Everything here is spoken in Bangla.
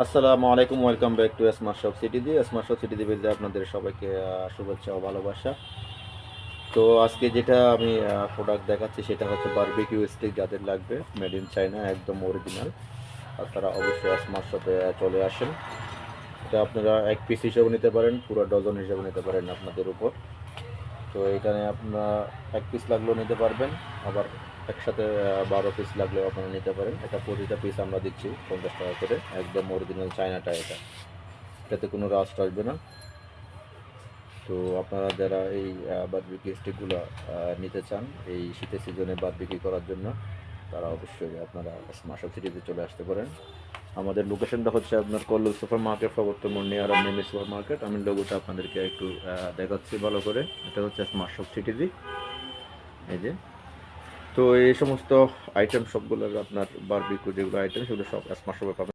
আসসালামু আলাইকুম welcome back to smart shop city the smart shop city দিবে আপনাদের সবাইকে শুভেচ্ছা ও ভালোবাসা। তো আজকে যেটা আমি প্রোডাক্ট দেখাচ্ছি সেটা হচ্ছে বারবিকিউ স্টিক যাদের লাগবে মেড ইন চায়না একদম অরিজিনাল আপনারা অবশ্যই স্মার্ট শপে চলে আসেন। এটা আপনারা এক পিস হিসেবে নিতে পারেন, পুরো ডজন হিসেবে নিতে পারেন আপনাদের উপর। তো এখানে আপনারা এক পিস লাগলেও নিতে পারবেন, আবার একসাথে বারো পিস লাগলেও আপনারা নিতে পারেন। এটা প্রতিটা পিস আমরা দিচ্ছি পঞ্চাশ টাকা করে, একদম অরিজিনাল চায়নাটা এটা। এটাতে কোনো রাস্ট আসবে না। তো আপনারা যারা এই বাদবিকি স্টিকগুলো নিতে চান, এই শীতের সিজনে বারবিকি করার জন্য তারা অবশ্যই আপনারা মাসা সিটিতে চলে আসতে পারেন। আমাদের লোকেশনটা হচ্ছে আপনার Kallu super market, Prabartan near mini super market. আমি লোগোটা আপনাদেরকে একটু দেখাচ্ছি ভালো করে। এটা হচ্ছে মাসক সিটিজি এই যে। তো এই সমস্ত আইটেম সবগুলো আপনার বারবিকু যেগুলো আইটেম সেগুলো সব স্মার্ট শপে পাবেন।